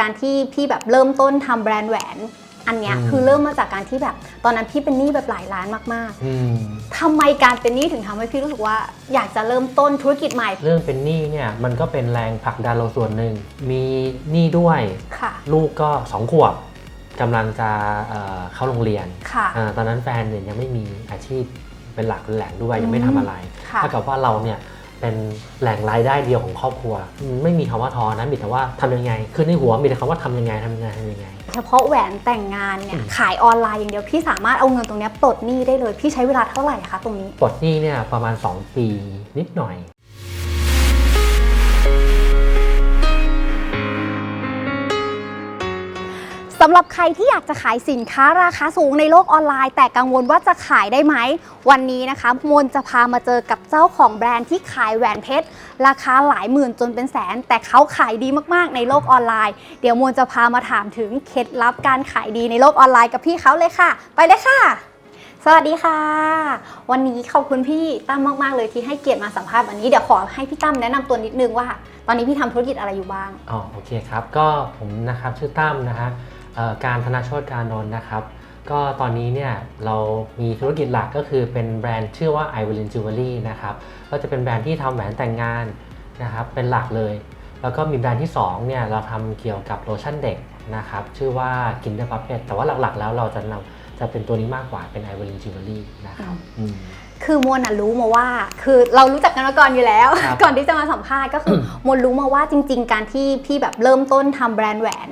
การที่พี่แบบเริ่มต้นทำแบรนด์แหวน อันเนี้ยอืมคือเริ่มมาจากการที่แบบตอนนั้นพี่เป็นหนี้แบบหลายล้านมากอืมๆทำไมการเป็นหนี้ถึงทำให้พี่รู้สึกว่า อยากจะเริ่มต้นธุรกิจใหม่ เรื่องเป็นหนี้เนี่ยมันก็เป็นแรงผลักดันเราส่วนหนึ่งมีหนี้ด้วยค่ะลูกก็สองขวบกำลังจะเอ่อเข้าโรงเรียนค่ะอาตอนนั้นแฟนเนี่ยยังไม่มีอาชีพเป็นหลักเป็นแหล่งด้วยอืมยังไม่ทำอะไรค่ะเท่ากับว่าเราเนี่ย เป็นแหล่งรายได้เดียวของครอบครัวอืมไม่มีคำว่าท้อนะมีแต่ว่าทำยังไง คือในหัวมีแต่คำว่าทำยังไงทำยังไงทำยังไง เฉพาะแหวนแต่งงานเนี่ยอืมขายออนไลน์อย่างเดียวพี่สามารถเอาเงินตรงเนี้ยปลดหนี้ได้เลยพี่ใช้เวลาเท่าไหร่คะตรงนี้ปลดหนี้เนี่ยประมาณ 2 ปีนิดหน่อย สำหรับใครที่อยากจะขายสินค้าราคาสูงในโลกออนไลน์ แต่กังวลว่าจะขายได้ไหม วันนี้นะคะมนจะพามาเจอกับเจ้าของแบรนด์ที่ขายแหวนเพชร ราคาหลายหมื่นจนเป็นแสน แต่เขาขายดีมากๆในโลกออนไลน์ เดี๋ยวมนจะพามาถามถึงเคล็ดลับการขายดีในโลกออนไลน์กับพี่เขาเลยค่ะ ไปเลยค่ะ สวัสดีค่ะ วันนี้ขอบคุณพี่ตั้มมากๆเลยที่ให้เกียรติมาสัมภาษณ์วันนี้เดี๋ยวขอให้พี่ตั้มแนะนำตัวนิดนึงว่า ตอนนี้พี่ทำธุรกิจอะไรอยู่บ้างอ๋อโอเคครับ ก็ผมนะครับชื่อตั้มนะฮะ การธนาโชตการนนท์นะครับ ก็ตอนนี้เนี่ยเรามีธุรกิจหลักก็คือเป็นแบรนด์ชื่อว่า i w i l l i n Jewelry นะครับก็จะเป็นแบรนด์ที่ทำแหวนแต่งงานนะครับเป็นหลักเลย แล้วก็มีแบรนด์ที่2เนี่ยเราทำเกี่ยวกับโลชั่นเด็กนะครับชื่อว่า Kinder Puppet แต่ว่าหลักๆ แล้วเราจะนำจะเป็นตัวนี้มากกว่าเป็น i w i l l i n Jewelry นะครับอืมคือมวลน่ะรู้มาว่า คือเรารู้จักกันมาก่อนอยู่แล้วครับก่อนที่จะมาสัมภาษณ์ก็คือมวลรู้มาว่าจริง ๆ การที่พี่แบบเริ่มต้นทำแบรนด์แหวน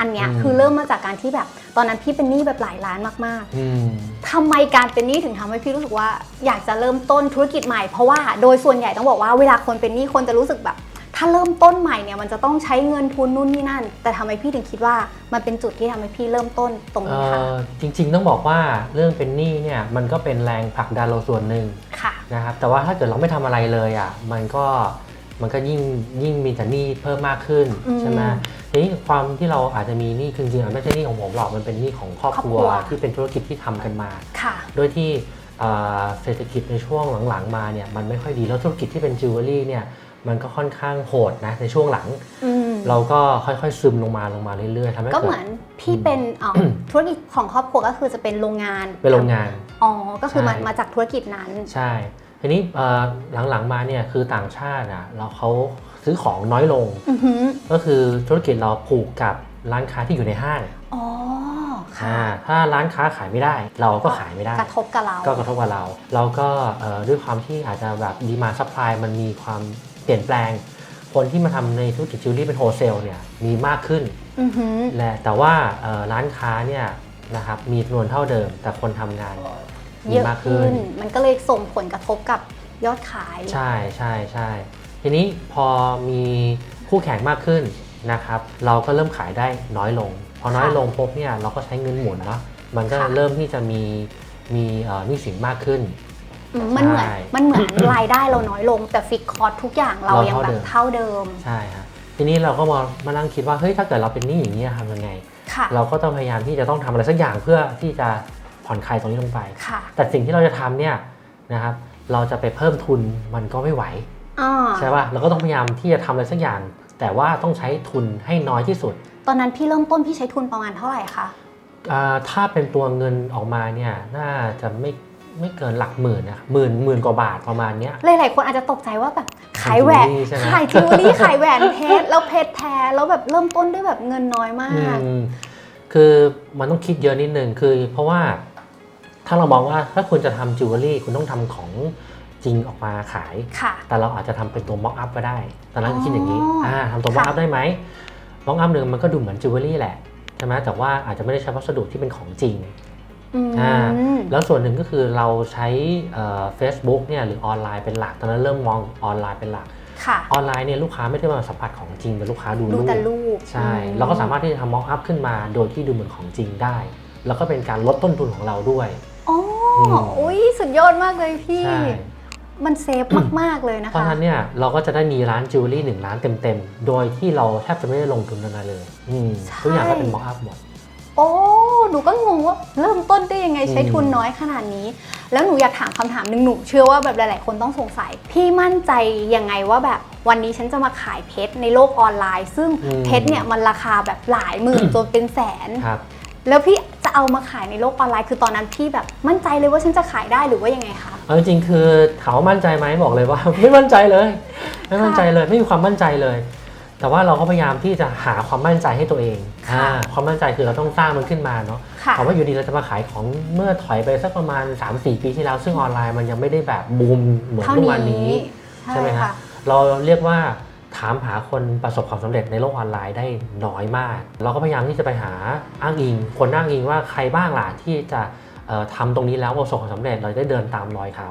อันเนี้ยอืมคือเริ่มมาจากการที่แบบ ตอนนั้นพี่เป็นหนี้แบบหลายล้านมากอืมๆทำไมการเป็นหนี้ถึงทำให้พี่รู้สึกว่า อยากจะเริ่มต้นธุรกิจใหม่เพราะว่าโดยส่วนใหญ่ต้องบอกว่าเวลาคนเป็นหนี้คนจะรู้สึกแบบ ถ้าเริ่มต้นใหม่เนี่ยมันจะต้องใช้เงินทุนนู่นนี่นั่น แต่ทำไมพี่ถึงคิดว่ามันเป็นจุดที่ทำให้พี่เริ่มต้นตรงเอ่นี้คะอจริง ๆ ต้องบอกว่าเรื่องเป็นหนี้เนี่ยมันก็เป็นแรงผลักดันเราส่วนหนึ่งค่ะนะครับแต่ว่าถ้าเกิดเราไม่ทำอะไรเลยอะมันก็มันก็ยิ่งยิ่งมีแต่หนี้เพิ่มมากขึ้นอืมใช่ไหม ทีนี้ความที่เราอาจจะมีหนี้คือจริงๆอะไม่ใช่หนี้ของผมหรอกมันเป็นหนี้ของครอบครัวครอบครัว ที่เป็นธุรกิจที่ทำกันมา ค่ะโดยที่เอ่อเศรษฐกิจในช่วงหลังๆมาเนี่ยมันไม่ค่อยดีแล้วธุรกิจที่เป็นจิวเวลรี่เนี่ยมันก็ค่อนข้างโหดนะในช่วงหลัง อืมเราก็ค่อยๆซึมลงมาลงมาเรื่อยๆทำให้ก็เกิเหดมือนพี่เป็นเอ่ออธุรกิจของครอบครัวก็คือจะเป็นโรงงานเป็นโรงงาน อ๋อก็คือมาใช่ มาจากธุรกิจนั้น ใช่ ทีนี้เอ่อหลังๆมาเนี่ยคือต่างชาติอะเราเขา ซื้อของน้อยลง อือหือก็คือธุรกิจเราผูกกับร้านค้าที่อยู่ในห้างอ๋อค่ะอ่าถ้าร้านค้าขายไม่ได้ เราก็ขายไม่ได้ กระทบกับเราก็กระทบกับเรา เราก็เอ่อด้วยความที่อาจจะแบบดีมาซัพพลายมันมีความเปลี่ยนแปลง คนที่มาทำในธุรกิจจิวเวลรี่เป็นโฮเซลเนี่ยมีมากขึ้น อือหือและแต่ว่าเอ่อร้านค้าเนี่ยนะครับมีจำนวนเท่าเดิม แต่คนทำงานมีเยอะมากขึ้ขึ้น น มันก็เลยส่งผลกระทบกับยอดขาย ใช่ใช่ใช่ ทีนี้พอมีคู่แข่งมากขึ้นนะครับ เราก็เริ่มขายได้น้อยลง พอน้อยลงปุ๊บเนี่ยเราก็ใช้เงินหมุนเนาะมันก็เริ่มที่จะมีมีเอ่อหนี้สินมากขึ้นอืมมันเหมือนใช่มันเหมือนรายได้เราน้อยลง แต่ฟิกคอร์สทุกอย่างเราเรายังเท่าแบเดิบมเท่าเดิมใช่ฮะทีนี้เราก็มามานั่งคิดว่าเฮ้ยถ้าเกิดเราเป็นหนี้อย่างนี้ยทำยังไงค่ะเราก็ต้องพยายามที่จะต้องทำอะไรสักอย่างเพื่อที่จะผ่อนคลายตรงนี้ลงไปค่ะแต่สิ่งที่เราจะทำเนี่ยนะครับเราจะไปเพิ่มทุนมันก็ไม่ไหวอ่า ใช่ป่ะเราก็ต้องพยายามที่จะทำอะไรสักอย่าง แต่ว่าต้องใช้ทุนให้น้อยที่สุด ตอนนั้นพี่เริ่มต้นพี่ใช้ทุนประมาณเท่าไหร่คะอ่าถ้าเป็นตัวเงินออกมาเนี่ยน่าจะไม่ไม่เกินหลักหมื่นนะหมื่นหมื่นกว่าบาทประมาณเนี้ยหลายๆคนอาจจะตกใจว่าแบบขายแหวนจิวเวลรี่ใช่ไหมขายจิวเวลรี่ขายแหวนเพชรแล้วเพชรแท้แล้วแบบเริ่มต้นด้วยแบบเงินน้อยมากอืมคือมันต้องคิดเยอะนิดนึงคือ เพราะว่าถ้าเรามองว่าถ้าคุณจะทำจิวเวลรี่คุณต้องทำของ จริงออกมาขายค่ะแต่เราอาจจะทำเป็นตัวม็อกอัพก็ได้ ตอนนั้นคิดอย่างนี้อ๋ออ่อ่าทำตัวม็อกค่ะอัพได้ไหมม็อกอัพหนึ่งมันก็ดูเหมือนจิวเวลรี่แหละใช่ไหมแต่ว่าอาจจะไม่ได้ใช้วัสดุที่เป็นของจริงอืมอ่าแล้วส่วนหนึ่งก็คือเราใช้เฟซบุ๊กเนี่ยหรือออนไลน์เป็นหลัก ตอนนั้นเริ่มมองออนไลน์เป็นหลักค่ะออนไลน์เนี่ยลูกค้าไม่ได้มาสัมผัสของจริงแต่ลูกค้าดูดูรูปแต่รูปใช่อืเราก็สามารถที่จะทำม็อกอัพขึ้นมาโดยที่ดูเหมือนของจริงได้ แล้วก็เป็นการลดต้นทุนของเราด้วยอ๋ออมอุ้ยสุดยอดมากเลยพี่ใช่ มันเซฟมาก ๆ เลยนะเพราะคะฉะนั้นเนี่ยเราก็จะได้มีร้านจิวเวลรี่หนึ่งร้านเต็ม ๆ โดยที่เราแทบจะไม่ได้ลงทุนอะไรเลยอืมใช่ทุกอย่างก็เป็นม็อกอัพหมด โอ้หนูก็งงว่าเริ่มต้นได้ยังไงใช้ทุนน้อยขนาดนี้ แล้วหนูอยากถามคำถามหนึ่งหนูเชื่อว่าแบบหลาย ๆ คนต้องสงสัย พี่มั่นใจยังไงว่าแบบวันนี้ฉันจะมาขายเพชรในโลกออนไลน์ ซึ่งอืมเพชรเนี่ยมันราคาแบบหลายหมื่นจนเป็นแสนครับแล้วพี่จะเอามาขายในโลกออนไลน์ คือตอนนั้นพี่แบบมั่นใจเลยว่าฉันจะขายได้หรือว่ายังไงคะ เอาจริงๆคือถามว่ามั่นใจไหมบอกเลยว่า ไม่มั่นใจเลย ไม่มั่นใจเลยไม่มีความมั่นใจเลย แต่ว่าเราก็พยายามที่จะหาความมั่นใจให้ตัวเองค่ะอ่าความมั่นใจคือเราต้องสร้างมันขึ้นมาเนาะค่ะ ถามว่าอยู่ดีเราจะมาขายของเมื่อถอยไปสักประมาณ 3-4 ปีที่แล้ว ซึ่งออนไลน์มันยังไม่ได้แบบบูมเหมือนเท่าทุกนี้วันนี้ใช่ไหมฮะค่ะเราเรียกว่าถามหาคนประสบความสำเร็จในโลกออนไลน์ได้น้อยมาก เราก็พยายามที่จะไปหาอ้างอิง คนอ้างอิงว่าใครบ้างล่ะที่จะเอ่อ ทำตรงนี้แล้วประสบความสำเร็จเราได้เดินตามรอยเขา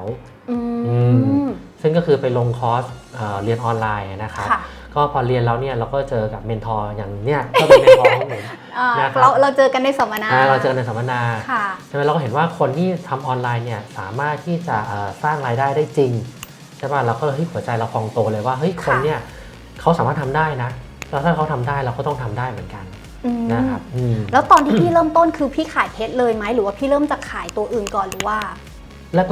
อือืมซึ่งก็คือไปลงคอร์สเอ่อเรียนออนไลน์นะครับค่ะก็พอเรียนแล้วเนี่ยเราก็เจอกับเมนทอร์อย่างเนี้ยก็เป็นเมนทอร์ของผมอ่านะครับเราเราเจอกันในสัมมนาอ่าเราเจอในสัมมนาค่ะใช่ไหมเราก็เห็นว่าคนที่ทำออนไลน์เนี่ยสามารถที่จะเอ่อสร้างรายได้ได้จริงใช่ป่ะเราก็เลยเฮ้ยหัวใจเราพองโตเลยว่าเฮ้ยคนเนี่ยเขาสามารถทำได้นะแล้วถ้าเขาทำได้เราก็ต้องทำได้เหมือนกันอืม นะครับอืม แล้วตอนที่พี่เริ่มต้นคือพี่ขายเพชรเลยไหมหรือว่าพี่เริ่มจากขายตัวอื่นก่อนหรือว่า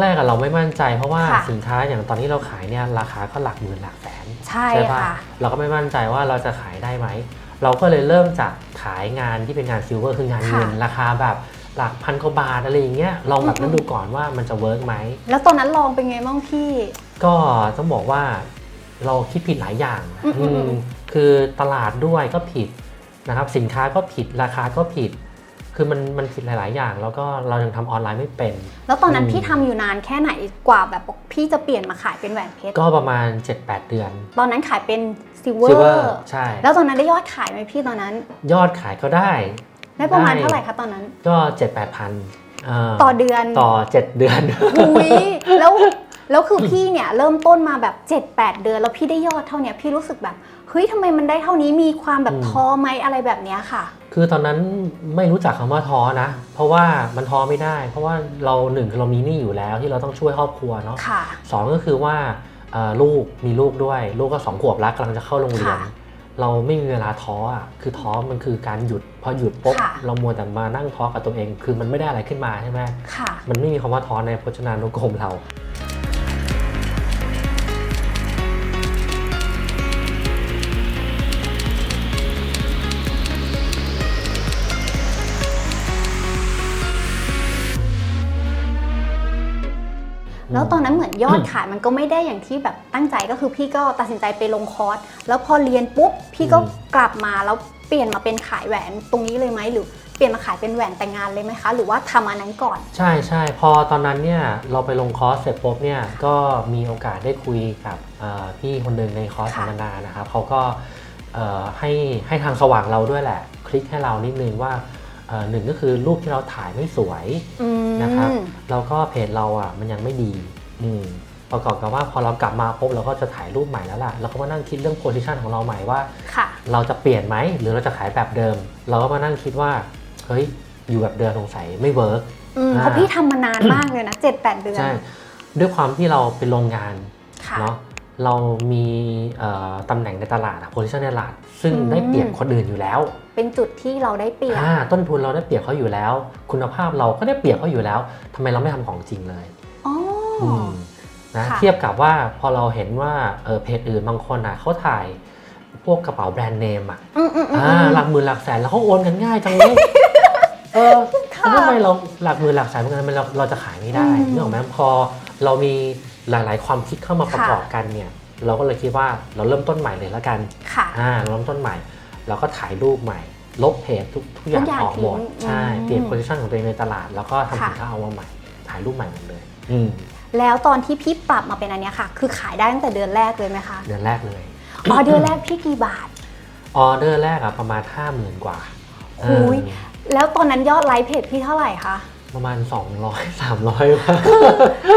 แรกๆอะเราไม่มั่นใจเพราะว่าค่ะ สินค้าอย่างตอนนี้เราขายเนี่ยราคาก็หลักหมื่นหลักแสนใช่ป่ะค่ะ เราก็ไม่มั่นใจว่าเราจะขายได้ไหม เราก็เลยเริ่มจากขายงานที่เป็นงานซิลเวอร์คืองานเงินค่ะราคาแบบหลักพันกว่าบาทอะไรอย่างเงี้ยลองแบบนั้นอืม ดูก่อนว่ามันจะเวิร์กไหม แล้วตอนนั้นลองเป็นไงบ้างพี่ ก็ต้องบอกว่าเราคิดผิดหลายอย่างอืมอืมอืมคือตลาดด้วยก็ผิด นะครับสินค้าก็ผิดราคาก็ผิด คือมันมันผิดหลาย ๆ อย่าง แล้วก็เรายังทำออนไลน์ไม่เป็น แล้วตอนนั้นอืมพี่ทำอยู่นานแค่ไหนกว่าแบบพี่จะเปลี่ยนมาขายเป็นแหวนเพชร ก็ประมาณ 7-8 เดือนตอนนั้นขายเป็นซิลเวอซิลเวอร์ ร์ใช่ แล้วตอนนั้นได้ยอดขายไหมพี่ตอนนั้น ยอดขายก็ได้ ได้ประมาณได้ เท่าไหร่คะตอนนั้น ก็ 7-8พันต่อเดือนต่อ 7 เดือนหุยแล้ว แล้วคือพี่เนี่ยเริ่มต้นมาแบบ 7-8 เดือน แล้วพี่ได้ยอดเท่าเนี้ยพี่รู้สึกแบบเฮ้ยทำไมมันได้เท่านี้มีความแบบอืมท้อไหมอะไรแบบเนี้ยค่ะ คือตอนนั้นไม่รู้จักคำว่าท้อนะ เพราะว่ามันท้อไม่ได้ เพราะว่าเราหนึ่งคือเรามีหนี้อยู่แล้วที่เราต้องช่วยครอบครัวเนาะค่ะสองก็คือว่าเอ่อลูกมีลูกด้วย ลูกก็สองขวบแล้วกำลังจะเข้าโรงเรียนค่ะเราไม่มีเวลาท้ออะคือท้อมันคือการหยุดพอหยุดปุ๊บค่ะเรามัวแต่มานั่งท้อกับตัวเอง คือมันไม่ได้อะไรขึ้นมาใช่ไหมค่ะมันไม่มีคำว่าท้อในพจนานุกรมเรา ยอดขายมันก็ไม่ได้อย่างที่แบบตั้งใจก็คือพี่ก็ตัดสินใจไปลงคอร์สแล้วพอเรียนปุ๊บพี่ก็อืมกลับมาแล้วเปลี่ยนมาเป็นขายแหวนตรงนี้เลยไหมหรือเปลี่ยนมาขายเป็นแหวนแต่งงานเลยไหมคะ หรือว่าทำอันนั้นก่อน ใช่ใช่พอตอนนั้นเนี่ยเราไปลงคอร์สเสร็จปุ๊บเนี่ยก็มีโอกาสได้คุยกับเอ่อพี่คนหนึ่งในคอร์สค่ะสัมมนานะครับเขาก็เอ่อให้ให้ทางสว่างเราด้วยแหละ คลิกให้เรานิดนึงว่าเอ่อหนึ่งก็คือรูปที่เราถ่ายไม่สวยอืมนะครับแล้วก็เพจเราอะมันยังไม่ดี อืมประกอบกับว่าพอเรากลับมาปุ๊บเราก็จะถ่ายรูปใหม่แล้วล่ะเราก็มานั่งคิดเรื่องโพสิชันของเราใหม่ว่า ค่ะ เราจะเปลี่ยนไหมหรือเราจะขายแบบเดิม เราก็มานั่งคิดว่าเฮ้ยอยู่แบบเดิมสงสัยไม่เวิร์กอืมอ่าเพราะพี่ทำมานานมากเลยนะเจ็ดแปดเดือน ใช่ด้วยความที่เราเป็นโรงงานค่ะ เนาะเรามีเอ่อตำแหน่งในตลาดโพซิชันในตลาด ซึ่งอืม ได้เปรียบคนอื่นอยู่แล้วเป็นจุดที่เราได้เปรียบ อ่าต้นทุนเราได้เปรียบเขาอยู่แล้ว คุณภาพเราก็ได้เปรียบเขาอยู่แล้วทำไมเราไม่ทำของจริงเลยอ๋อออืม นะค่ะเทียบกับว่าพอเราเห็นว่าเออเพจอื่นบางคนอะเขาถ่ายพวกกระเป๋าแบรนด์เนมอะอืมอืมอืมอ่าหลักหมื่นหลักแสนแล้วเขาโอนกันง่ายจังเลยเออค่ะแล้วทำไมเราหลักหมื่นหลักแสนเหมือนกันทำไมเราเราจะขายไม่ได้อืมนึกออกไหมพอเรามีหลาย ๆ ความคิดเข้ามาประกอบกันเนี่ย เราก็เลยคิดว่าเราเริ่มต้นใหม่เลยแล้วกันค่ะอ่าเราเริ่มต้นใหม่ เราก็ถ่ายรูปใหม่ ลบเพจทุกทุกอย่างทุกอย่างออกหมดทิ้งใช่อืมเปลี่ยนโพซิชันของตัวเองในตลาด แล้วก็ทำค่ะสินค้าเอามาใหม่ ถ่ายรูปใหม่หมดเลย อืม แล้วตอนที่พี่ปรับมาเป็นอันเนี้ยค่ะ คือขายได้ตั้งแต่เดือนแรกเลยไหมคะเดือนแรกเลย อ๋อเดือนแรกพี่กี่บาทออเดอร์แรกอะประมาณ 5 0,000 กว่าหูยเออแล้วตอนนั้นยอดไลค์เพจพี่เท่าไหร่คะ ประมาณ 200 300ว่า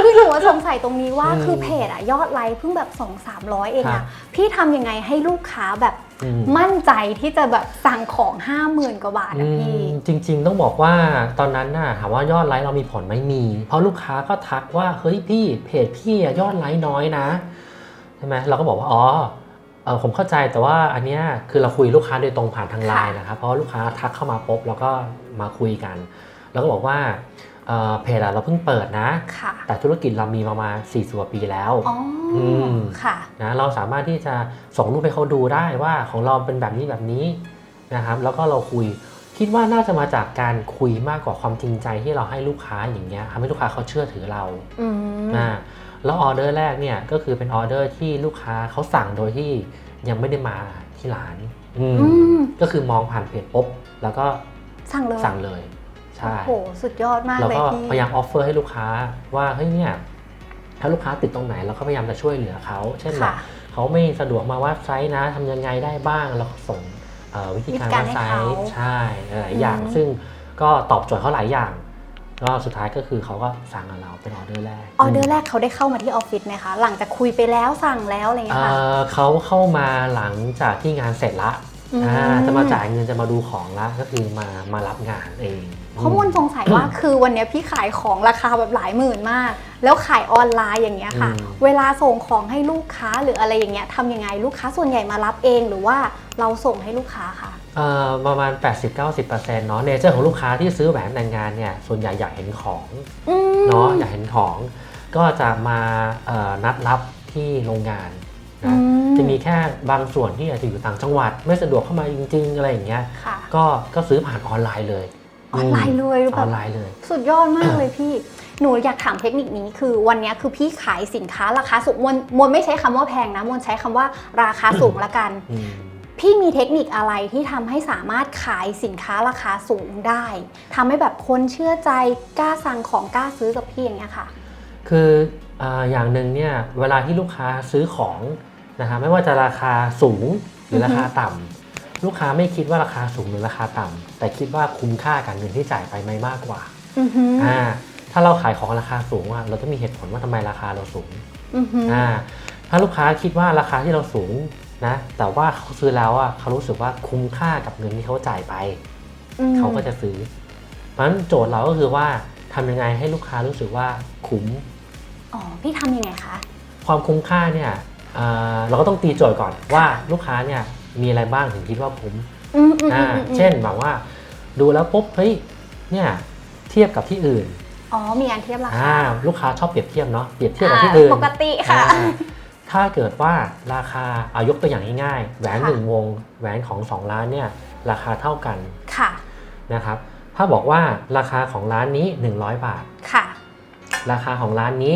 คือหนูว่าสงสัยตรงนี้ว่าอืมคือเพจอะยอดไลค์เพิ่งแบบ 2 3 0 0 เองครัอะบพี่ทำยังไงให้ลูกค้าแบบอืม มั่นใจที่จะแบบสั่งของ 50,000 กว่าบาทอะพี่ อืมจริงๆต้องบอกว่าตอนนั้นน่ะถามว่ายอดไลค์เรามีผลไหมมี เพราะลูกค้าก็ทักว่าเฮ้ยพี่เพจพี่อะยอดไลค์น้อยนะใช่ไหมเราก็บอกว่าอ๋อเออผมเข้าใจแต่ว่าอันเนี้ยคือเราคุยลูกค้าโดยตรงผ่านทางไลน์ค่ะนะครับเพราะว่าลูกค้าทักเข้ามาปุ๊บแล้วก็มาคุยกัน แล้วก็บอกว่าเอ่อเพจอะเราเพิ่งเปิดนะ ค่ะแต่ธุรกิจเรามีประมาณ4สิบปีแล้ว อ๋ออม ค่ะ นะเราสามารถที่จะส่งรูปให้เขาดูได้ว่าของเราเป็นแบบนี้แบบนี้นะครับแล้วก็เราคุยคิดว่าน่าจะมาจากการคุยมากกว่าความจริงใจที่เราให้ลูกค้าอย่างเงี้ยทำให้ลูกค้าเขาเชื่อถือเราอืมอ่าแล้วออเดอร์แรกเนี่ยก็คือเป็นออเดอร์ที่ลูกค้าเขาสั่งโดยที่ยังไม่ได้มาที่ร้านอืมอืมก็คือมองผ่านเพจปุ๊บแล้วก็สั่งเลยสั่งเลย ใช่โอ้โหสุดยอดมากเราเลยก็พี่ พยายามออฟเฟอร์ให้ลูกค้าว่าเฮ้ยเนี่ยถ้าลูกค้าติดตรงไหนเราก็พยายามจะช่วยเหลือเขาเช่นแบบค่ะเขาไม่สะดวกมาวัดไซต์นะทำยังไงได้บ้างเราก็ส่งเอ่อวิธีการวิธีการวัดไซให้ต์เขาใช่หลายอย่างอืม ซึ่งก็ตอบโจทย์เขาหลายอย่างก็สุดท้ายก็คือเขาก็สั่งกับเราเป็นออเดอร์แรก ออเดอร์แรกเขาได้เข้ามาที่ออฟฟิศไหมคะ หลังจากคุยไปแล้วสั่งแล้วอะไรอย่างเงี้ยค่ะ เอ่อเขาเข้ามาหลังจากที่งานเสร็จละอืม อ่าจะมาจ่ายเงินจะมาดูของละก็คือมามารับงานเอง เพราะมนสงสัยว่าคือวันเนี้ยพี่ขายของราคาแบบหลายหมื่นมาก แล้วขายออนไลน์อย่างเงี้ยค่ะอืมเวลาส่งของให้ลูกค้าหรืออะไรอย่างเงี้ยทำยังไงลูกค้าส่วนใหญ่มารับเองหรือว่าเราส่งให้ลูกค้าค่ะเอ่อประมาณ 80-90%เนาะเนเจอร์ของลูกค้าที่ซื้อแหวนแต่งงานเนี่ยส่วนใหญ่อยากเห็นของอืมเนาะอยากเห็นของก็จะมาเอ่อนัดรับที่โรงงานอืนะมจะมีแค่บางส่วนที่อาจจะอยู่ต่างจังหวัด ไม่สะดวกเข้ามาจริง ๆ อะไรอย่างเงี้ยค่ะก็ก็ซื้อผ่านออนไลน์เลย ออนไลน์เลยอแบอบนไลน์เลย สุดยอดมากเลยพี่ หนูอยากถามเทคนิคนี้คือวันเนี้ยคือพี่ขายสินค้าราคาสูงมวลมวลไม่ใช้คำว่าแพงนะมวลใช้คำว่าราคาสูงละกัน อืม พี่มีเทคนิคอะไรที่ทำให้สามารถขายสินค้าราคาสูงได้ทำให้แบบคนเชื่อใจกล้าสั่งของกล้าซื้อกับพี่อย่างเงี้ยค่ะ คืออ่าอย่างหนึ่งเนี่ยเวลาที่ลูกค้าซื้อของนะคะไม่ว่าจะราคาสูงหรือราคาต่ำ ลูกค้าไม่คิดว่าราคาสูงหรือราคาต่ำแต่คิดว่าคุ้มค่ากับเงินที่จ่ายไปไหมมากกว่าอือหืออ่า ถ้าเราขายของราคาสูงอะเราต้องมีเหตุผลว่าทำไมราคาเราสูงอือหืออ่าถ้าลูกค้าคิดว่าราคาที่เราสูงนะ แต่ว่าเขาซื้อแล้วอะเขารู้สึกว่าคุ้มค่ากับเงินที่เขาจ่ายไปอืมเขาก็จะซื้อ เพราะฉะนั้นโจทย์เราก็คือว่าทำยังไงให้ลูกค้ารู้สึกว่าคุ้มอ๋อพี่ทำยังไงคะความคุ้มค่าเนี่ยเอ่อเราก็ต้องตีโจทย์ก่อนว่าลูกค้าเนี่ย มีอะไรบ้างถึงคิดว่าคุ้มอืมอืมอ่าอืมอืมเช่นแบบว่า ดูแล้วปุ๊บเฮ้ยเนี่ยเทียบกับที่อื่นอ๋อมีการเทียบราอ่าคาลูกค้าชอบเปรียบเทียบเนาะเปรียบเทียบกับอ่าที่อื่น ปกติค่ะ อ่าถ้าเกิดว่าราคาเอายกตัวอย่างง่ายๆแหวนค่ะ หนึ่งวงแหวนของสองร้านเนี่ยราคาเท่ากันค่ะนะครับถ้าบอกว่าราคาของร้านนี้ 100 บาท ค่ะ ราคาของร้านนี้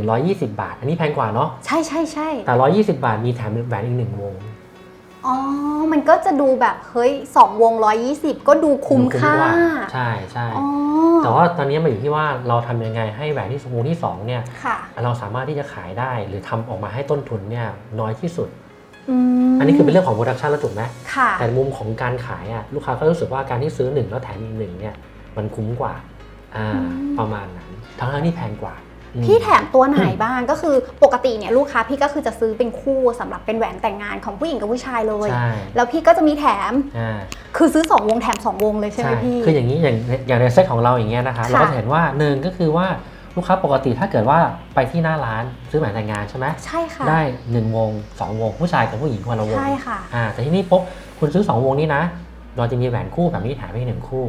120 บาท อันนี้แพงกว่าเนาะใช่ใช่ใช่แต่120 บาทมีแถมแหวนอีกหนึ่งวง อ๋อ มันก็จะดูแบบเฮ้ยสองวง 120 ก็ดูคุ้มค่ากว่าใช่ใช่อ๋อแต่ว่าตอนนี้มาอยู่ที่ว่าเราทำยังไงให้แหวนที่วงที่2เนี่ยค่ะเราสามารถที่จะขายได้หรือทำออกมาให้ต้นทุนเนี่ยน้อยที่สุดอืมอันนี้คือเป็นเรื่องของโปรดักชันแล้วถูกไหมค่ะแต่มุมของการขายอะลูกค้าก็รู้สึกว่าการที่ซื้อหนึ่งแล้วแถมอีกหนึ่งเนี่ยมันคุ้มกว่าอ่าอืมประมาณนั้นทั้งทั้งๆที่แพงกว่าอืม พี่แถมตัวไหนบ้างก็คือปกติเนี่ยลูกค้าพี่ก็คือจะซื้อเป็นคู่สำหรับเป็นแหวนแต่งงานของผู้หญิงกับผู้ชายเลยใช่แล้วพี่ก็จะมีแถมอ่าคือซื้อ 2 วงแถม 2 วงเลยใช่ไหมพี่คืออย่างนี้อย่างอย่างในเซตของเราอย่างเงี้ยนะคะค่ะเราก็จะเห็นว่าหนึ่งก็คือว่าลูกค้าปกติถ้าเกิดว่าไปที่หน้าร้านซื้อแหวนแต่งงานใช่ไหมใช่ค่ะได้หนึ่งวงสองวง ผู้ชายกับผู้หญิงคนละวงใช่ค่ะอ่าแต่ที่นี่ปุ๊บคุณซื้อสองวงนี้นะ เราจะมีแหวนคู่แบบนี้แถมให้หนึ่งคู่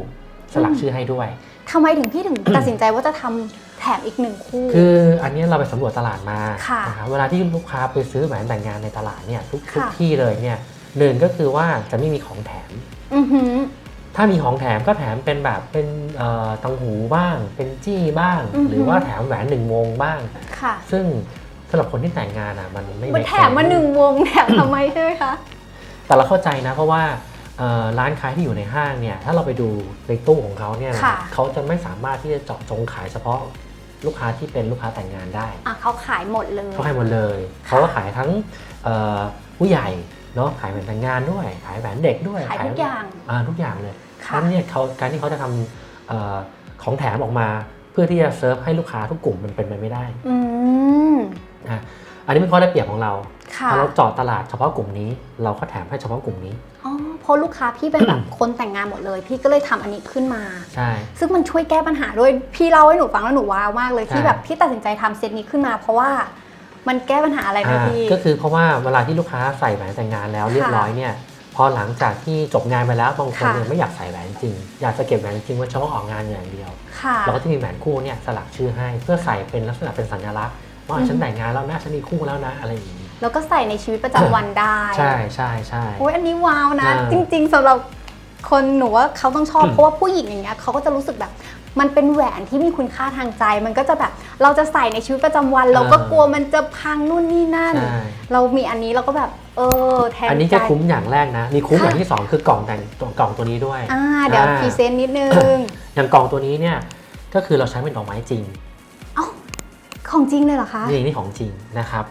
สลักอืมชื่อให้ด้วย ทำไมถึงพี่ถึงตัดสินใจว่าจะทำแถมอีกหนึ่งคู่ คืออันเนี้ยเราไปสำรวจตลาดมาค่ะนะครับเวลาที่ลูกค้าไปซื้อแหวนแต่งงานในตลาดเนี่ยทุกทุกค่ะ ที่เลยเนี่ยหนึ่งก็คือว่าจะไม่มีของแถม อือหือ ถ้ามีของแถมก็แถมเป็นแบบเป็นเอ่อตังหูบ้าง เป็นจี้บ้าง อือหือ หรือว่าแถมแหวนหนึ่งวงบ้าง ค่ะซึ่งสำหรับคนที่แต่งงานอะมันไม่ มัน make แถมมา sense หนึ่งวงแถมทำไมใช่ไหมคะ แต่เราเข้าใจนะเพราะว่าเอ่อ ร้านค้าที่อยู่ในห้างเนี่ยถ้าเราไปดูในตู้ของเขาเนี่ยนะค่ะ เขาจะไม่สามารถที่จะเจาะจงขายเฉพาะลูกค้าที่เป็นลูกค้าแต่งงานได้ อะเขาขายหมดเลย เขาขายหมดเลย เขาก็ขายทั้งเอ่อผู้ใหญ่เนาะขายแหวนแต่งงานด้วย ขายแหวนเด็กด้วยขายทุกอย่างอ่าทุกอย่างเลยค่ะนั้นเนี่ยเขาการที่เขาจะทำเอ่อของแถมออกมา เพื่อที่จะเซิร์ฟให้ลูกค้าทุกกลุ่มมันเป็นไปไม่ได้อืม นะอันนี้เป็นข้อได้เปรียบของเราค่ะถ้าเราเจาะตลาดเฉพาะกลุ่มนี้ เราก็แถมให้เฉพาะกลุ่มนี้ อ๋อ เพราะลูกค้าพี่เป็นแบบคนแต่งงานหมดเลย พี่ก็เลยทำอันนี้ขึ้นมา ใช่ ซึ่งมันช่วยแก้ปัญหาด้วย พี่เล่าให้หนูฟังแล้วหนูว้าวมากเลยใช่ที่แบบพี่ตัดสินใจทำเซตนี้ขึ้นมา เพราะว่ามันแก้ปัญหาอะไรนะอ่าพี่ ก็คือเพราะว่าเวลาที่ลูกค้าใส่แหวนแต่งงานแล้วเรียบร้อยเนี่ยพอหลังจากที่จบงานไปแล้วบางคนค่ะเนี่ยไม่อยากใส่แหวนจริง อยากจะเก็บแหวนจริงไว้เฉพาะออกงานอย่างเดียวค่ะเราก็จะมีแหวนคู่เนี่ยสลักชื่อให้ เพื่อใส่เป็นลักษณะเป็นสัญลักษณ์ว่าอืมฉันแต่งงานแล้วนะฉันมีคู่แล้วนะอะไรอย่างนี้ แล้วก็ใส่ในชีวิตประจำวันได้ใช่ใช่ใช่ โอ้ยอันนี้ว้าวนะ อ่าจริง ๆสำหรับคนหนูว่าเขาต้องชอบ อืม เพราะว่าผู้หญิงอย่างเงี้ยเขาก็จะรู้สึกแบบ มันเป็นแหวนที่มีคุณค่าทางใจ มันก็จะแบบเราจะใส่ในชีวิตประจำวัน เราก็กลัวมันจะพังนู่นนี่นั่น ใช่ เรามีอันนี้เราก็แบบ เออ แทนอันนี้ใจจะคุ้มอย่างแรกนะ มีคุ้มค่ะอย่างที่สองคือกล่องแต่งตัวกล่องตัวนี้ด้วย อ่าเดี๋ยวอ่า พรีเซนต์นิดนึงอย่างกล่องตัวนี้เนี่ยก็คือเราใช้เป็นดอกไม้จริงเอ้าของจริงเลยเหรอคะ นี่นี่ของจริงนะครับ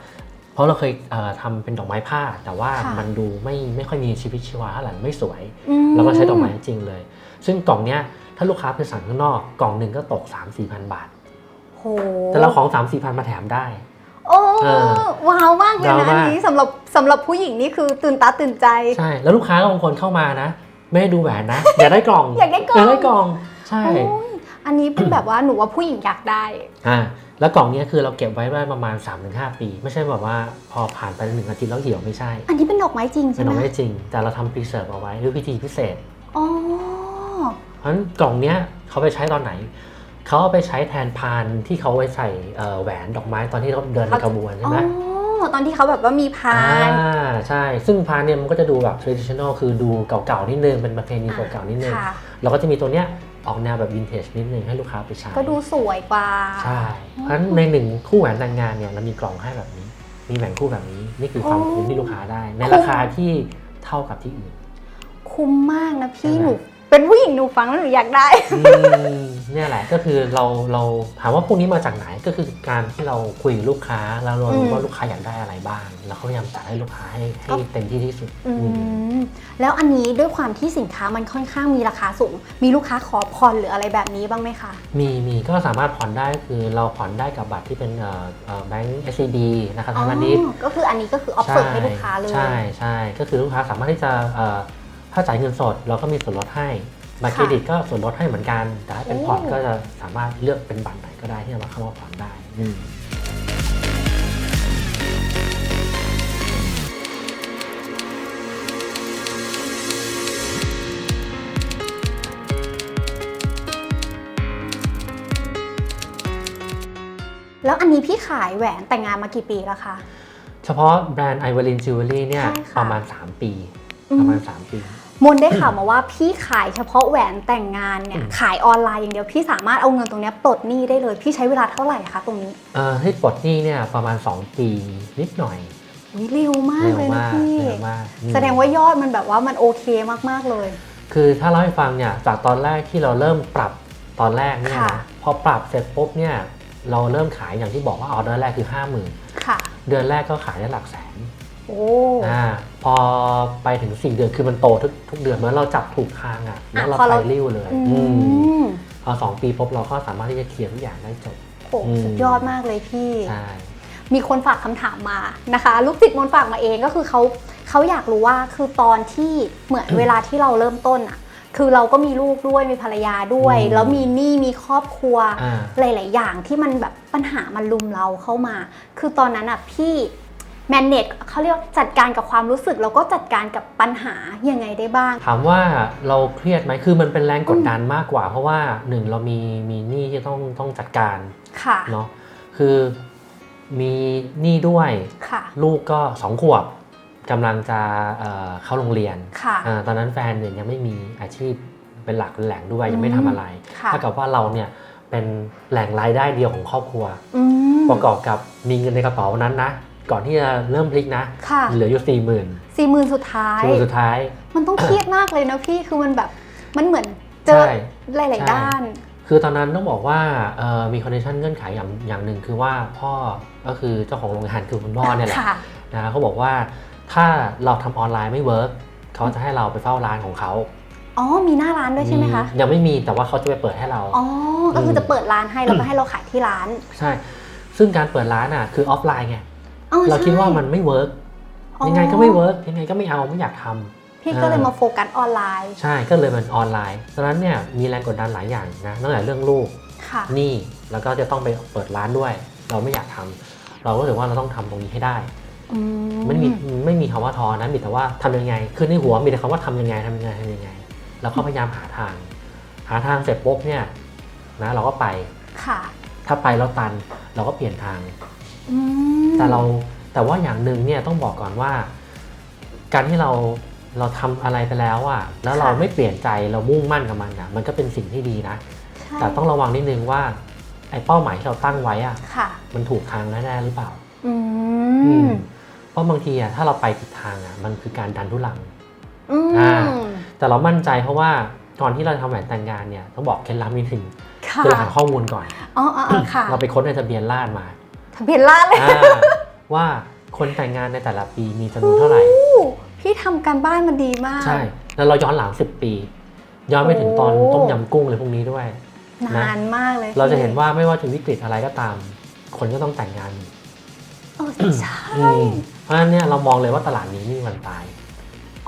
เพราะเราเคยเอ่อทำเป็นดอกไม้ผ้า แต่ว่าค่ะมันดูไม่ไม่ค่อยมีชีวิตชีวาเท่าไหร่ไม่สวยอืมเราก็ใช้ดอกไม้จริงเลย ซึ่งกล่องเนี้ยถ้าลูกค้าไปสั่งข้างนอกกล่องหนึ่งก็ตก 3 4 0 0 0 บาทโหแต่เราของ 3 4 0 0 0 มาแถมได้ โอ้เออว้าวมากเลยว้าวนะมากอันนี้สำหรับสำหรับผู้หญิงนี่คือตื่นตาตื่นใจ ใช่ แล้วลูกค้าบางคนเข้ามานะ ไม่ได้ดูแหวนนะ อยากได้กล่อง อยากได้กล่องอยากได้กล่อง ใช่โอ้ยอันนี้เป็นแบบว่าหนูว่าผู้หญิงอยากได้ อ่า แล้วกล่องเนี้ยคือเราเก็บไว้ได้ประมาณ 3-5 ปี ไม่ใช่แบบว่าพอผ่านไปหนึ่งอาทิตย์แล้วเหี่ยวไม่ใช่อันนี้เป็นดอกไม้จริงเป็ใช่นไหดมอกไม้จริง แต่เราทำพรีเซิร์ฟเอาไว้ด้วยพิธีพิเศษ อ๋อ เพราะฉะนั้นกล่องเนี้ยเขาไปใช้ตอนไหน เขาเอาไปใช้แทนพานที่เขาไว้ใส่เอ่อแหวนดอกไม้ตอนที่เขาเดินในกระบวนใช่อ๋ไหมอตอนที่เขาแบบว่ามีพานอ่าใช่ ซึ่งพานเนี่ยมันก็จะดูแบบ traditional คือดูเก่าๆนิดนึงเป็นประเพณีเก่าๆนิดนึง ค่ะ เราก็จะมีตัวเนี้ย ออกแนวแบบวินเทจนิดนึงให้ลูกค้าไปใช้ก็ดูสวยกว่า ใช่ เพราะฉะนั้นในหนึ่งคู่แหวนแต่งงานเนี่ยเรามีกล่องให้แบบนี้ มีแหวนคู่แบบนี้ นี่คือความโอ้คุ้มที่ลูกค้าได้ ในคุ้มราคาที่เท่ากับที่อื่น คุ้มมากนะพี่ใช่ไหมหนู เป็นผู้หญิงหนูฟังแล้วหนูอยากได้อืม เนี่ยแหละก็คือเราเราถามว่าพวกนี้มาจากไหนก็คือการที่เราคุยกับลูกค้าแล้วเราอืรู้มว่าลูกค้าอยากได้อะไรบ้าง แล้วเขาพยายามจัดให้ลูกค้าให้ให้ก็เต็มที่ที่สุดอือืมมแล้วอันนี้ด้วยความที่สินค้ามันค่อนข้างมีราคาสูง มีลูกค้าขอผ่อนหรืออะไรแบบนี้บ้างไหมคะ มีมีก็สามารถผ่อนได้คือเราผ่อนได้กับบัตรที่เป็นเอ่อเอ่อแบงก์ SCB นะครับอ๋ทางอพาณิชย์ก็คืออันนี้ก็คือออฟเฟิร์ให้ลูกค้าเลย ใช่ใช่ก็คือลูกค้าสามารถที่จะเอ่อถ้าจ่ายเงินสดเราก็มีส่วนลดให้ บัตรเครดิตก็ส่วนลดให้เหมือนกัน แต่ถ้าเป็นโอ้ผ่อนก็จะสามารถเลือกเป็นบัตรไหนก็ได้ที่เราเข้ามาผ่อนได้อืมแล้วอันนี้พี่ขายแหวนแต่งงานมากี่ปีแล้วคะ เฉพาะแบรนด์ไอว l ลินจิวเวลรี่เนี่ยใช่ค่ะประมาณ 3 ปีอืมประมาณ 3 ปี มนได้ข่าวมาว่าพี่ขายเฉพาะแหวนแต่งงานเนี่ยอืมขายออนไลน์อย่างเดียวพี่สามารถเอาเงินตรงเนี้ยปลดหนี้ได้เลยพี่ใช้เวลาเท่าไหร่คะตรงนี้เอ่อให้ปลดหนี้เนี่ยประมาณ 2 ปีนิดหน่อยอุ๊ยเร็วมากเร็วเลยนะมากพี่เร็วมากอืมแสดงว่ายอดมันแบบว่ามันโอเคมากๆเลย คือถ้าเล่าให้ฟังเนี่ยจากตอนแรกที่เราเริ่มปรับตอนแรกเนี่ยค่ะนะพอปรับเสร็จปุ๊บเนี่ยเราเริ่มขายอย่างที่บอกว่าออเดอร์แรกคือ 50,000ค่ะเดือนแรกก็ขายได้หลักแสน โอ้อ่าพอไปถึง 4 เดือนคือมันโตทุกทุกเดือนเหมื่อนเราจับถูกทางอะแล้วเราพอไปเรา ริ้วเลยอือืมมพอสองปีปุ๊บเราก็สามารถที่จะเคลียร์ทุกอย่างได้จบโหอืมสุดยอดมากเลยพี่ ใช่ มีคนฝากคำถามมานะคะ ลูกศิษย์มนต์ฝากมาเองก็คือเขาเขาอยากรู้ว่าคือตอนที่เหมือน เวลาที่เราเริ่มต้นอะ คือเราก็มีลูกด้วยมีภรรยาด้วย อืม แล้วมีหนี้มีครอบครัว อ่า หลาย ๆ อย่างที่มันแบบปัญหามันลุมเราเข้ามา คือตอนนั้นอะพี่ แมนเนจเขาเรียกว่าจัดการกับความรู้สึก แล้วก็จัดการกับปัญหายังไงได้บ้าง ถามว่าเราเครียดไหมคือมันเป็นแรงกดดันมากกว่า เพราะว่าหนึ่งเรามีมีหนี้ที่ต้องต้องจัดการค่ะเนาะคือมีหนี้ด้วยค่ะลูกก็สองขวบกำลังจะเอ่อเข้าโรงเรียนค่ะอ่าตอนนั้นแฟนเนี่ยยังไม่มีอาชีพเป็นหลักเป็นแหล่งด้วยอืมยังไม่ทำอะไรค่ะถ้ากับว่าเราเนี่ยเป็นแหล่งรายได้เดียวของครอบครัวอืมประกอบกับมีเงินในกระเป๋านั้นนะ ก่อนที่จะเริ่มพลิกนะ ค่ะ เหลืออยู่สี่หมื่นสี่หมื่นสุดท้ายช่วงสุดท้าย มันต้องเครียดมากเลยนะพี่คือมันแบบมันเหมือนเจอใช่ หลายใช่ๆด้าน คือตอนนั้นต้องบอกว่าเอ่อมีคอนดิชันเงื่อนไขอย่างอย่างหนึ่งคือว่าพ่อก็คือเจ้าของโรงงานคือคุณพ่อเนี่ยแหละค่ะ นะเขาบอกว่าถ้าเราทำออนไลน์ไม่เวิร์กเขาจะให้เราไปเฝ้าร้านของเขาอ๋อ มีหน้าร้านด้วยใช่ไหมคะ ยังไม่มีแต่ว่าเขาจะไปเปิดให้เรา อ๋อ ก็คือจะเปิดร้านให้แล้วก็ให้เราขายที่ร้าน ใช่ ซึ่งการเปิดร้านอะคือออฟไลน์ไงอ๋อ เราใช่คิดว่ามันไม่เวิร์กอ๋อยังไงก็ไม่เวิร์กยังไงก็ไม่เอาไม่อยากทำพี่ก็เลยมาโฟกัสออนไลน์ ใช่ก็เลยมันออนไลน์ดังนั้นเนี่ยมีแรงกดดันหลายอย่างนะตั้งแต่เรื่องลูกค่ะหนี้แล้วก็จะต้องไปเปิดร้านด้วย เราไม่อยากทำเราก็รู้สึกว่าเราต้องทำตรงนี้ให้ได้อืไม่มีไม่มีคำว่าท้อนะมีแต่ว่าทำยังไงคือในหัวมีแต่คำว่าทำยังไงทำยังไงทำยังไง แล้วก็พยายามหาทาง หาทางเสร็จปุ๊บเนี่ยนะเราก็ไปค่ะ ถ้าไปแล้วตันเราก็เปลี่ยนทาง อืมแต่เราแต่ว่าอย่างหนึ่งเนี่ยต้องบอกก่อนว่า การที่เราเราทำอะไรไปแล้วอะแล้วเราไม่เปลี่ยนใจเรามุ่งมั่นกับมันอะมันก็เป็นสิ่งที่ดีนะ ใช่แต่ต้องระวังนิดนึงว่าไอ้เป้าหมายที่เราตั้งไว้อะค่ะ มันถูกทางแน่ๆหรือเปล่า อือืมมเพราะบางทีอะถ้าเราไปผิดทางอะมันคือการดันทุลัง อืมอ่า แต่เรามั่นใจเพราะว่าตอนที่เราทำแหวนแต่งงานเนี่ยต้องบอกเคล็ดลับนิดนึงค่ะคือเราหาข้อมูลก่อน อ๋ออ๋ออ๋อค่ะ เราไปค้นในทะเบียนราษฎร์มาทะ เบียนราษฎร์เลยอ่าว่าคนแต่งงานในแต่ละปีมีจำนวนเท่าไหร่ พี่ทำการบ้านมันดีมาก ใช่ แล้วเราย้อนหลัง 10 ปี ย้อนไปถึงตอนโอ้ ต้มยำกุ้งเลยพวกนี้ด้วย นานมากเลยเราจะพี่เห็นว่าไม่ว่าจะวิกฤตอะไรก็ตาม คนก็ต้องแต่งงานเออใช่ อืมเพราะฉะนั้นเนี่ยเรามองเลยว่าตลาดนี้ไม่มีวันตาย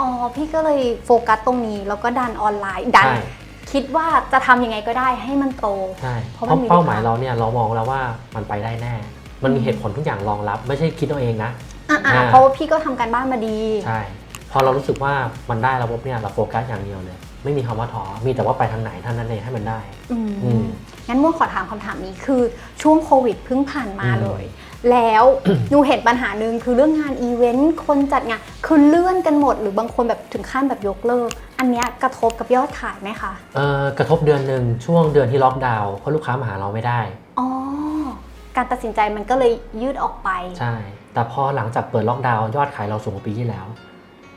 อ๋อ พี่ก็เลยโฟกัสตรงนี้แล้วก็ดันออนไลน์ ดัน ใช่คิดว่าจะทำยังไงก็ได้ให้มันโต ใช่เพเพราะราะมันมีเป้าหมายลูกค้า เราเนี่ยเรามองแล้วว่ามันไปได้แน่ มันมีเหตุผลทุกอย่างรองรับ ไม่ใช่คิดเอาเองนะ อะอะอ่า เพราะว่าพี่ก็ทำการบ้านมาดี ใช่ พอเรารู้สึกว่ามันได้แล้วปุ๊บเนี่ยเราโฟกัสอย่างเดียวเลย ไม่มีคำว่าท้อมีแต่ว่าไปทางไหนเท่านั้นเองให้มันได้ อืมอืม งั้นม่วงขอถามคำถามนี้คือช่วงโควิดเพิ่งผ่านมาอืมเลย แล้ว หนูเห็นปัญหาหนึ่งคือเรื่องงานอีเวนต์คนจัดงานคือเลื่อนกันหมดหรือบางคนแบบถึงขั้นแบบยกเลิก อันเนี้ยกระทบกับยอดขายไหมคะ เอ่อกระทบเดือนหนึ่งช่วงเดือนที่ล็อกดาวน์เพราะลูกค้ามาหาเราไม่ได้ อ๋อ การตัดสินใจมันก็เลยยืดออกไป ใช่ แต่พอหลังจากเปิดล็อกดาวน์ยอดขายเราสูงกว่าปีที่แล้ว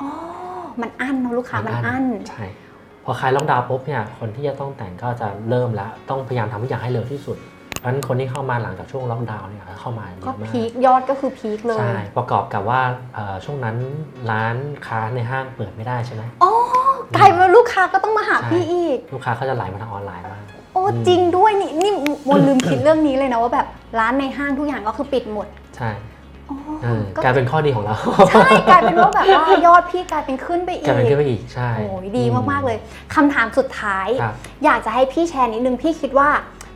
อ๋อมันอั้นเนอะลูกค้ามันอั้นใช่พอคลายล็อกดาวน์ปุ๊บเนี่ยคนที่จะต้องแต่งก็จะเริ่มแล้ว ต้องพยายามทำทุกอย่างให้เร็วที่สุดเพราะฉะนั้นคนที่เข้ามาหลังจากช่วงล็อกดาวน์เนี่ยเข้ามาเยก็อะมากพีคยอดก็คือพีคเลยใช่ประกอบกับว่าเอ่อช่วงนั้นร้านค้าในห้างเปิดไม่ได้ใช่ไหม อ๋อกลายเป็นว่าลูกค้าก็ต้องมาหาใช่ พี่อีก ลูกค้าเขาจะไหลมาทางออนไลน์มากโอ้อืมจริงด้วยนี่นี่มนลืมคิดเรื่องนี้เลยนะว่าแบบร้านในห้างทุกอย่างก็คือปิดหมดใช่อ๋อเออก็กลายเป็นข้อดีของเราใช่กลายเป็นว่าแบบว่ายอดพี่กลายเป็นขึ้นไปอีกลายเป็นขึ้นกไปอีกใช่โอ้ยดีมากๆเลยคำถามสุดท้ายครับอยากจะให้พี่แชร์นิดนึงพี่คิดว่า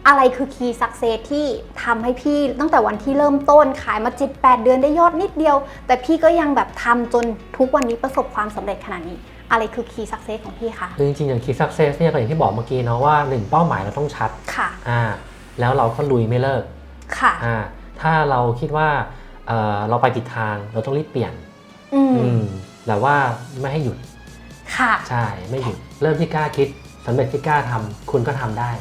อะไรคือคีย์สักเซสที่ทำให้พี่ตั้งแต่วันที่เริ่มต้นขายมา7-8เดือนได้ยอดนิดเดียว แต่พี่ก็ยังแบบทำจนทุกวันนี้ประสบความสำเร็จขนาดนี้ อะไรคือคีย์สักเซสของพี่คะคือจริงๆอย่าง Key Success เนี่ยก็อย่างที่บอกเมื่อกี้เนาะว่าหนึ่งเป้าหมายเราต้องชัดค่ะอ่าแล้วเราก็ลุยไม่เลิกค่ะอ่าถ้าเราคิดว่าเอ่อเราไปผิดทางเราต้องรีบเปลี่ยนอืมอืมแต่ว่าไม่ให้หยุดค่ะใช่ไม่หยุดเริ่มที่กล้าคิดสำเร็จที่กล้าทำคุณก็ทำได้